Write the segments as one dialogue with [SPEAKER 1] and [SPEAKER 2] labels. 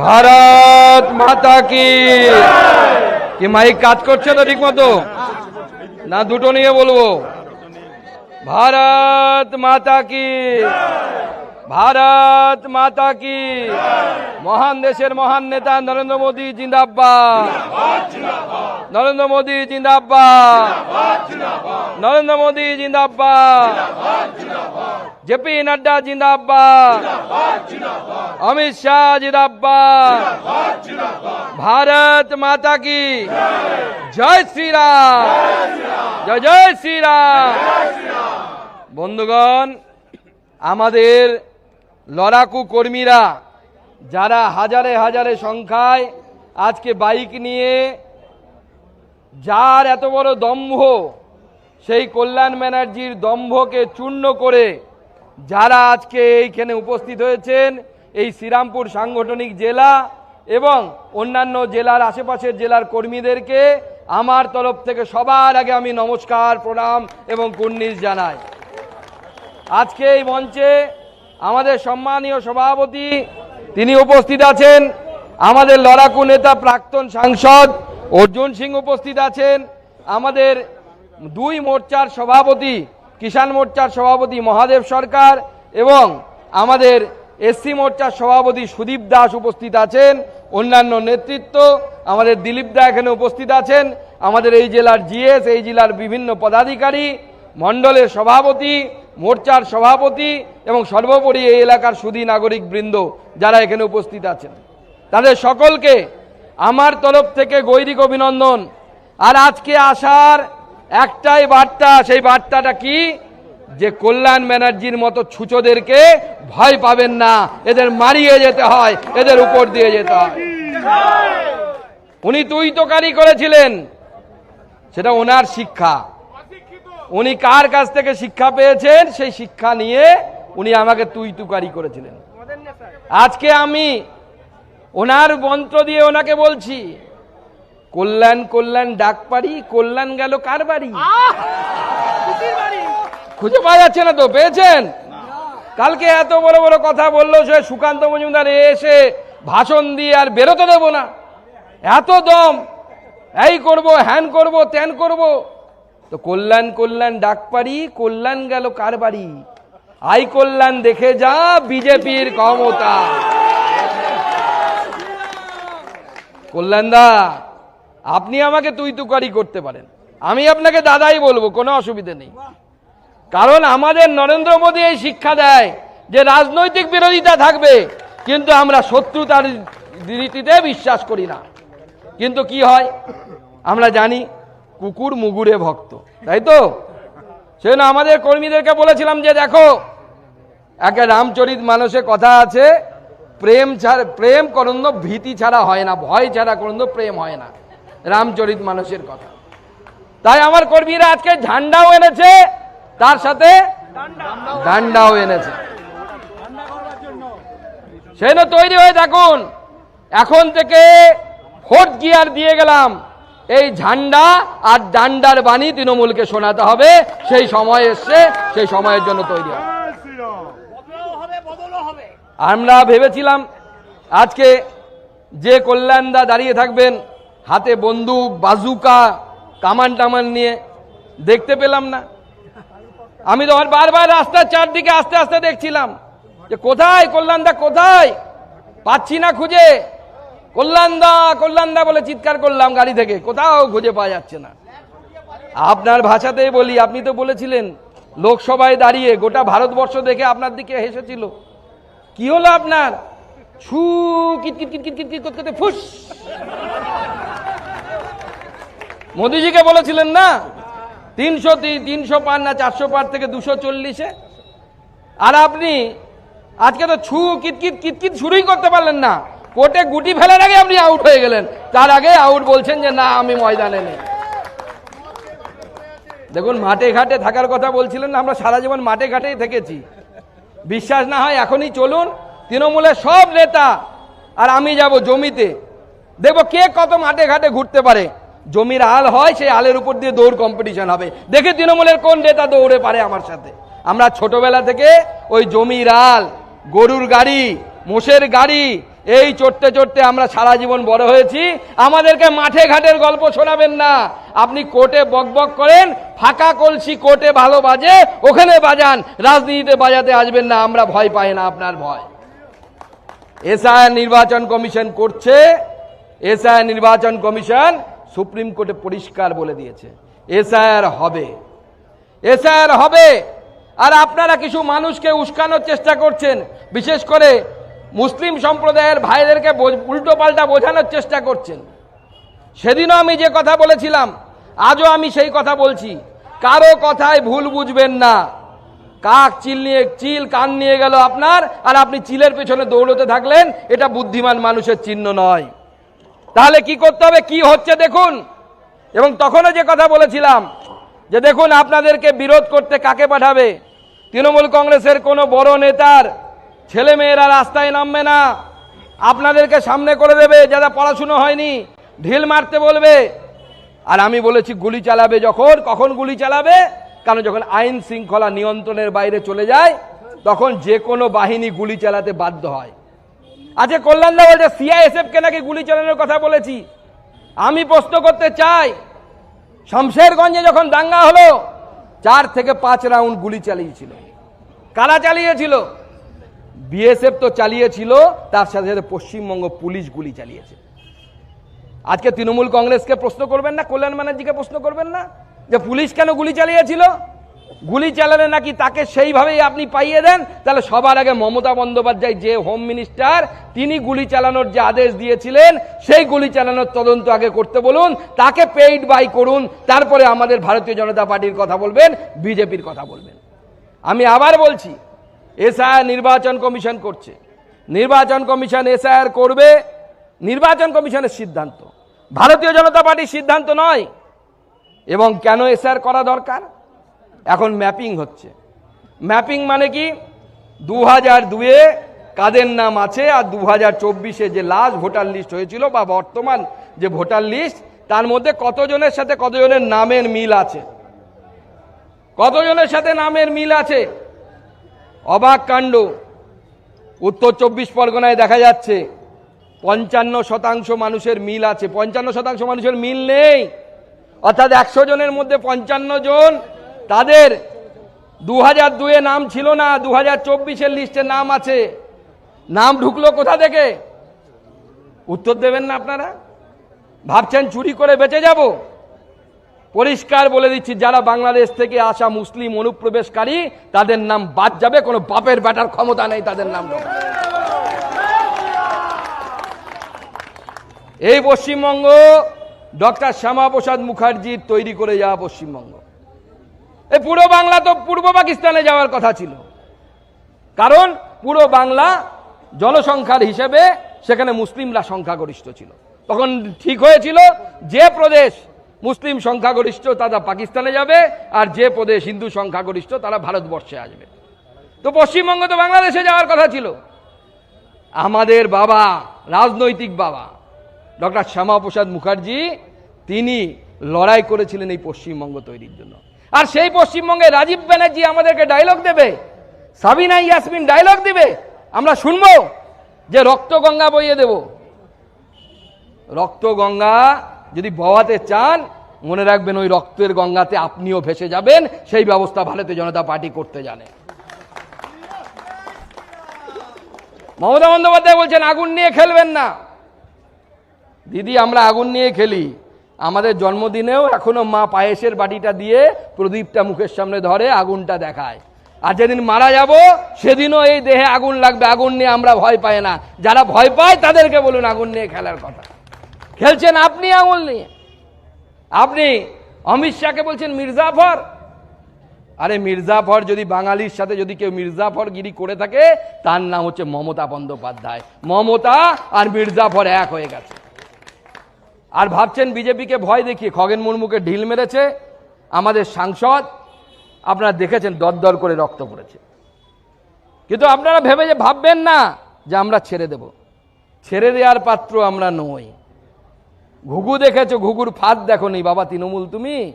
[SPEAKER 1] ভারত মাতা কি? কি মাইক কাজ করছে তো ঠিক মতো? না, দুটো নিয়ে বলব। ভারত মাতা কি? ভারত মাতা কি? মহান দেশের মহান নেতা নরেন্দ্র মোদী, জিন্দাবাদ। নরেন্দ্র মোদী জিন্দাবাদ। নরেন্দ্র মোদী জিন্দাবাদ। জেপি নাড্ডা জিন্দাবাদ। অমিত শাহ জিন্দাবাদ। ভারত মাতা কি? জয় শ্রীরাম। জয় জয় শ্রীরাম। বন্ধুগণ, আমাদের লড়াকু কর্মীরা, যারা হাজারে হাজারে সংখ্যায় আজকে বাইক নিয়ে যার এত বড় দম্ভ, সেই কল্যাণ ব্যানার্জির দম্ভকে চূর্ণ করে যারা আজকে এইখানে উপস্থিত হয়েছেন, এই শ্রীরামপুর সাংগঠনিক জেলা এবং অন্যান্য জেলার আশেপাশের জেলার কর্মীদেরকে আমার তরফ থেকে সবার আগে আমি নমস্কার, প্রণাম এবং কুর্নিশ জানাই। আজকে এই মঞ্চে আমাদের সম্মানীয় সভাপতি, তিনি উপস্থিত আছেন, আমাদের লড়াকু নেতা প্রাক্তন সাংসদ অর্জুন সিং উপস্থিত আছেন। আমাদের দুই মোর্চার সভাপতি, কিষাণ মোর্চার সভাপতি মহাদেব সরকার এবং আমাদের এসসি মোর্চার সভাপতি সুদীপ দাস উপস্থিত আছেন। অন্যান্য নেতৃত্ব, আমাদের দিলীপ দা এখানে উপস্থিত আছেন। আমাদের এই জেলার জিএস, এই জেলার বিভিন্ন পদাধিকারী, মণ্ডলের সভাপতি, মোর্চার সভাপতি এবং সর্বোপরি এই এলাকার সুদী নাগরিক বৃন্দ যারা এখানে উপস্থিত আছেন। তাদের সকলকে আমার তরফ থেকে গৈরিক অভিনন্দন। আর আজকে আসার একটাই বার্তা, সেই বার্তাটা কি? যে কল্যাণ ব্যানার্জির মতো ছুচোদেরকে ভয় পাবেন না। এদের মারিয়ে যেতে হয়, এদের উপর দিয়ে যেতে হয়। উনি তুই তোকারি করেছিলেন। সেটা ওনার শিক্ষা। উনি কার কাছ থেকে শিক্ষা পেয়েছেন, সেই শিক্ষা নিয়ে উনি আমাকে তুই তুকারি করেছিলেন। আজকে আমি ওনার মন্ত্র দিয়ে ওনাকে বলছি কল্যাণ কল্যাণ ডাক পারি কল্যাণ গেল কার বাড়ি? খুঁজে পাওয়া যাচ্ছে না তো পেয়েছেন? কালকে এত বড় বড় কথা বলল সে সুকান্ত মজুমদার এসে ভাষণ দিয়ে আর বেরোতে দেব না। এত দম এই করব হ্যান করব ত্যান করব। তো কল্যাণ কল্যাণ ডাক পারি কল্যাণ গেল কার বাড়ি? আই কল্যাণ দেখে যা বিজেপির ক্ষমতা। কল্যাণদা, আপনি আমাকে তুই তুকারি করতে পারেন। আমি আপনাকে দাদাই বলব, কোনো অসুবিধে নেই। কারণ আমাদের নরেন্দ্র মোদী এই শিক্ষা দেয় যে রাজনৈতিক বিরোধিতা থাকবে, কিন্তু আমরা শত্রুতার রীতিতে বিশ্বাস করি না। কিন্তু কি হয়? আমরা জানি কুকুর মুগুরে ভক্ত, তাই তো? সেজন্য আমাদের কর্মীদেরকে বলেছিলাম যে দেখো, একে রামচরিত মানুষের কথা আছে প্রেম ছাড়া, প্রেম করন্দ ভীতি ছাড়া হয় না, ভয় ছাড়া করন্দ প্রেম হয় না। রামচরিত মানুষের কথা। তাই আমার কর্মীরা আজকে ঝান্ডাও এনেছে, তার সাথে ডান্ডাও এনেছে। সেই তৈরি হয়ে থাকুন। এখন থেকে ফোর্থ গিয়ার দিয়ে গেলাম। এই ঝান্ডা আর ডান্ডার বাণী তৃণমূলকে শোনাতে হবে। সেই সময় এসছে, সেই সময়ের জন্য তৈরি হবে। আমরা ভেবেছিলাম আজকে যে কল্যাণদা দাঁড়িয়ে থাকবেন, হাতে বন্দুক, বাজুকা, কামান টামান নিয়ে, দেখতে পেলাম না। আমি তো বারবার রাস্তার চারদিকে আস্তে আস্তে দেখছিলাম যে কোথায় কল্যাণদা, কোথায়? পাচ্ছি না খুঁজে। কল্যাণদা কল্যাণদা বলে চিৎকার করলাম গাড়ি থেকে, কোথাও খুঁজে পাওয়া যাচ্ছে না। আপনার ভাষাতেই বলি, আপনি তো বলেছিলেন, লোকসভায় দাঁড়িয়ে গোটা ভারতবর্ষ দেখে আপনার দিকে হেসেছিল। কি হলো আপনার? ছু, কিট কিট কিট কিট করতে ফুস। মোদিজিকে বলেছিলেন না? তিনশো তিনশো পার না চারশো পার থেকে দুশো চল্লিশে? আর আপনি আজকে তো ছু কিটকিট কিটকিট শুরুই করতে পারলেন না। কোর্টে গুটি ফেলার আগে আপনি আউট হয়ে গেলেন। তার আগে আউট বলছেন যে, না, আমি ময়দানে নেই। দেখুন, মাঠে ঘাটে থাকার কথা বলছিলেন না, আমরা সারা জীবন মাঠে ঘাটেই থেকেছি। বিশ্বাস না হয় এখনই চলুন, তৃণমূলের সব নেতা, আর আমি যাব জমিতে। দেখব কে কত মাঠে ঘাটে ঘুরতে পারে। জমির আল হয়, সেই আলের উপর দিয়ে দৌড় কম্পিটিশন হবে। দেখে তৃণমূলের কোন নেতা দৌড়ে পারে আমার সাথে। আমরা ছোটবেলা থেকে ওই জমির আল, গরুর গাড়ি, মোষের গাড়ি, এই চড়তে চড়তে আমরা সারা জীবন বড় হয়েছি। আমাদেরকে মাঠে ঘাটের গল্প শোনাবেন না। আপনি কোর্টে বক বক করেন ফাঁকা কলসি কোর্টে ভালো বাজে, ওখানে বাজান, রাজনীতিতে বাজাতে আসবেন না, আমরা ভয় পাই না আপনার ভয়। এসআইআর নির্বাচন কমিশন করছে, এসআইআর নির্বাচন কমিশন সুপ্রিম কোর্টে পরিষ্কার বলে দিয়েছে। এসআইআর হবে। এসআইআর হবে। আর আপনারা কিছু মানুষকে উস্কানোর চেষ্টা করছেন, বিশেষ করে মুসলিম সম্প্রদায়ের ভাইদেরকে উল্টো পাল্টা বোঝানোর চেষ্টা করছেন। সেদিনও আমি যে কথা বলেছিলাম, আজও আমি সেই কথা বলছি। কারও কথায় ভুল বুঝবেন না। কাক চিল নিয়ে চিল কান নিয়ে গেল আপনার, আর আপনি চিলের পেছনে দৌড়তে থাকলেন, এটা বুদ্ধিমান মানুষের চিহ্ন নয়। তাহলে কি করতে হবে? কি হচ্ছে দেখুন। এবং তখনও যে কথা বলেছিলাম, যে দেখুন আপনাদেরকে বিরোধ করতে কাকে পাঠাবে? তৃণমূল কংগ্রেসের কোনো বড় নেতার ছেলে মেয়েরা রাস্তায় নামবে না। আপনাদেরকে সামনে করে দেবে, যারা পড়াশুনো হয়নি। ঢিল মারতে বলবে। আর আমি বলেছি, গুলি চালাবে যখন, কখন গুলি চালাবে? কারণ যখন আইন শৃঙ্খলা নিয়ন্ত্রণের বাইরে চলে যায়, তখন যে কোনো বাহিনী গুলি চালাতে বাধ্য হয়। আজকে কল্যাণদা বলছে সিআইএসএফ কে নাকি গুলি চালানোর কথা বলেছি? আমি প্রশ্ন করতে চাই, শমশেরগঞ্জে যখন দাঙ্গা হলো, চার থেকে পাঁচ রাউন্ড গুলি চালিয়েছিল। কারা চালিয়েছিল? বিএসএফ তো চালিয়েছিল, তার সাথে সাথে পশ্চিমবঙ্গ পুলিশ গুলি চালিয়েছে। আজকে তৃণমূল কংগ্রেসকে প্রশ্ন করবেন না, কল্যাণ ব্যানার্জিকে প্রশ্ন করবেন না? যে পুলিশ কেন গুলি চালিয়েছিল? গুলি চালালে নাকি তাকে সেইভাবেই আপনি পাইয়ে দেন? তাহলে সবার আগে মমতা বন্দ্যোপাধ্যায় যে হোম মিনিস্টার, তিনি গুলি চালানোর যে আদেশ দিয়েছিলেন, সেই গুলি চালানোর তদন্ত আগে করতে বলুন, তাকে পেইড বাই করুন, তারপরে আমাদের ভারতীয় জনতা পার্টির কথা বলবেন, বিজেপির কথা বলবেন। আমি আবার বলছি, এসআইআর নির্বাচন কমিশন করছে। নির্বাচন কমিশন এসআইআর করবে, নির্বাচন কমিশনের সিদ্ধান্ত। ভারতীয় জনতা পার্টির সিদ্ধান্ত নয়। এবং কেন এসআইআর করা দরকার? এখন ম্যাপিং হচ্ছে। ম্যাপিং মানে কি? দু হাজার দুয়ে কাদের নাম আছে আর দু হাজার চব্বিশে যে লাস্ট ভোটার লিস্ট হয়েছিল বা বর্তমান যে ভোটার লিস্ট তার মধ্যে কতজনের সাথে কতজনের নামের মিল আছে? কতজনের সাথে নামের মিল আছে? অবাক কাণ্ড। উত্তর চব্বিশ পরগনায় দেখা যাচ্ছে। পঞ্চান্ন শতাংশ মানুষের মিল আছে। পঞ্চান্ন শতাংশ মানুষের মিল নেই। অর্থাৎ একশো জনের মধ্যে পঞ্চান্ন জন, তাদের দু হাজার দুয়ে নাম ছিল না দু হাজার চব্বিশের লিস্টে নাম আছে। নাম ঢুকলো কোথা থেকে? উত্তর দেবেন না আপনারা? ভাবছেন চুরি করে বেঁচে যাব? পরিষ্কার বলে দিচ্ছি, যারা বাংলাদেশ থেকে আসা মুসলিম অনুপ্রবেশকারী, তাদের নাম বাদ যাবে, কোনো বাপের ব্যাটার ক্ষমতা নেই, তাদের নাম এই পশ্চিমবঙ্গ ডক্টর শ্যামাপ্রসাদ মুখার্জির তৈরি করে যাওয়া পশ্চিমবঙ্গ। এই পুরো বাংলা তো পূর্ব পাকিস্তানে যাওয়ার কথা ছিল। কারণ পুরো বাংলা জনসংখ্যার হিসেবে সেখানে মুসলিমরা সংখ্যাগরিষ্ঠ ছিল। তখন ঠিক হয়েছিল যে প্রদেশ মুসলিম সংখ্যাগরিষ্ঠ তারা পাকিস্তানে যাবে আর যে প্রদেশ হিন্দু সংখ্যাগরিষ্ঠ তারা ভারতবর্ষে আসবে। তো পশ্চিমবঙ্গ তো বাংলাদেশে যাওয়ার কথা ছিল। আমাদের বাবা, রাজনৈতিক বাবা ডক্টর শ্যামাপ্রসাদ মুখার্জি, তিনি লড়াই করেছিলেন এই পশ্চিমবঙ্গ তৈরির জন্য। আর সেই পশ্চিমবঙ্গে রাজীব ব্যানার্জি আমাদেরকে ডায়লগ দেবে, সাবিনা ইয়াসমিন ডায়লগ দিবে। আমরা শুনব যে রক্ত গঙ্গা বইয়ে দেব। রক্ত গঙ্গা যদি বওয়াতে চান, মনে রাখবেন ওই রক্তের গঙ্গাতে আপনিও ভেসে যাবেন, সেই ব্যবস্থা ভারতীয় জনতা পার্টি করতে জানে। মমতা বন্দ্যোপাধ্যায় বলছেন, আগুন নিয়ে খেলবেন না। দিদি, আমরা আগুন নিয়ে খেলি। আমাদের জন্মদিনেও এখনও মা পায়েসের বাটিটা দিয়ে প্রদীপটা মুখের সামনে ধরে আগুনটা দেখায়। আর যেদিন মারা যাব, সেদিনও এই দেহে আগুন লাগবে। আগুন নিয়ে আমরা ভয় পাই না। যারা ভয় পায়, তাদেরকে বলুন আগুন নিয়ে খেলার কথা। খেলছেন আপনি আগুন নিয়ে? আপনি? অমিত শাহকে বলছেন মির্জাফর? আরে মির্জাফর যদি বাঙালির সাথে যদি কেউ মির্জাফর গিরি করে থাকে, তার নাম হচ্ছে মমতা বন্দ্যোপাধ্যায়। মমতা আর মির্জাফর এক হয়ে গেছে। আর ভাবছেন বিজেপিকে ভয় দেখিয়ে খগেন মুর্মুকে ঢিল মেরেছে আমাদের সাংসদ। আপনারা দেখেছেন দরদর করে রক্ত পড়েছে। কিন্তু আপনারা ভেবে যে ভাববেন না যে আমরা ছেড়ে দেব। ছেড়ে দেওয়ার পাত্র আমরা নই। ঘুঘু দেখেছ, ঘুঘুর ফাঁদ দেখো নি বাবা তৃণমূল তুমি?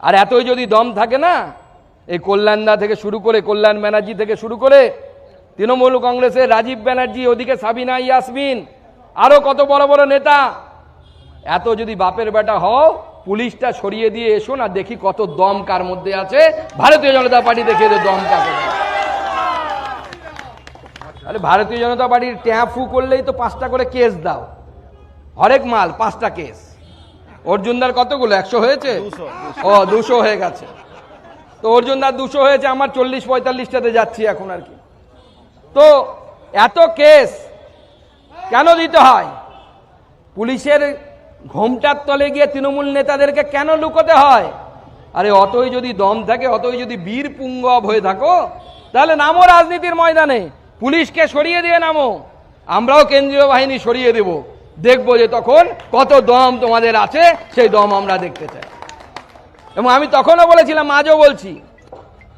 [SPEAKER 1] আর এতই যদি দম থাকে না, এই কল্যাণদা থেকে শুরু করে, কল্যাণ ব্যানার্জি থেকে শুরু করে, তৃণমূল কংগ্রেসের রাজীব ব্যানার্জি, ওদিকে সাবিনা ইয়াসমিন আরও কত বড় বড় নেতা এত যদি বাপের বেটা হও পুলিশটা সরিয়ে দিয়ে এসো না দেখি কত দম কার মধ্যে আছে। ভারতীয় জনতা পার্টি দেখে এদের দম কাকে। আরে ভারতীয় জনতা পার্টির ট্যাফু করলেই তো পাঁচটা করে কেস দাও। হরেক মাল পাঁচটা কেস। অর্জুনদার কতগুলো? একশো হয়েছে? ও দুশো হয়ে গেছে। তো অর্জুনদার দুশো হয়েছে আমার চল্লিশ পঁয়তাল্লিশটাতে যাচ্ছি এখন আর কি। তো এত কেস কেন দিতে হয়? পুলিশের ঘোমটার তলে গিয়ে তৃণমূল নেতাদেরকে কেন লুকোতে হয়? আরে অতই যদি দম থাকে, অতই যদি বীর পুঙ্গব হয়ে থাকো, তাহলে নামো রাজনীতির ময়দানে। পুলিশকে সরিয়ে দিয়ে নামো। আমরাও কেন্দ্রীয় বাহিনী সরিয়ে দেব। দেখব যে তখন কত দম তোমাদের আছে, সেই দম আমরা দেখতে চাই। এবং আমি তখনও বলেছিলাম, আজও বলছি,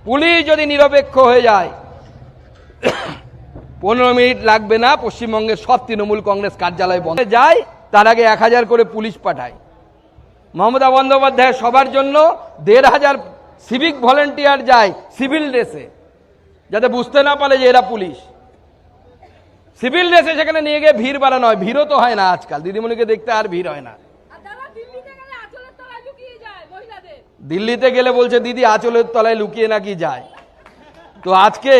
[SPEAKER 1] পুলিশ যদি নিরপেক্ষ হয়ে যায়, পনেরো মিনিট লাগবে না, পশ্চিমবঙ্গের সব তৃণমূল কংগ্রেস কার্যালয় বন্ধ যায়। তার আগে এক হাজার করে পুলিশ পাঠায়। মমতা বন্দ্যোপাধ্যায় সবার জন্য দেড় হাজার সিভিক ভলেন্টিয়ার যায় সিভিল ড্রেসে যাতে বুঝতে না পারে যে এরা পুলিশ। সিভিল ড্রেসে সেখানে নিয়ে গিয়ে ভিড় বাড়ানো হয়। ভিড়ও তো হয় না আজকাল। দিদিমণিকে দেখতে আর ভিড় হয় না।
[SPEAKER 2] দিল্লিতে গেলে
[SPEAKER 1] বলছে দিদি আঁচলের তলায় লুকিয়ে নাকি যায়? তো আজকে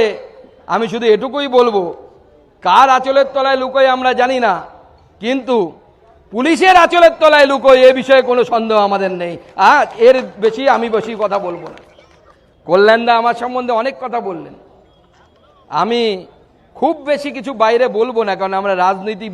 [SPEAKER 1] আমি শুধু এটুকুই বলব কার আঁচলের তলায় লুকোয় আমরা জানি না কিন্তু পুলিশের আঁচলের তলায় লুকো এ বিষয়ে কোনো সন্দেহ আমাদের নেই। আর এর বেশি আমি বেশি কথা বলব না। কল্যাণদা আমার সম্বন্ধে অনেক কথা বললেন। আমি খুব বেশি কিছু বাইরে বলব না, কারণ আমরা রাজনীতি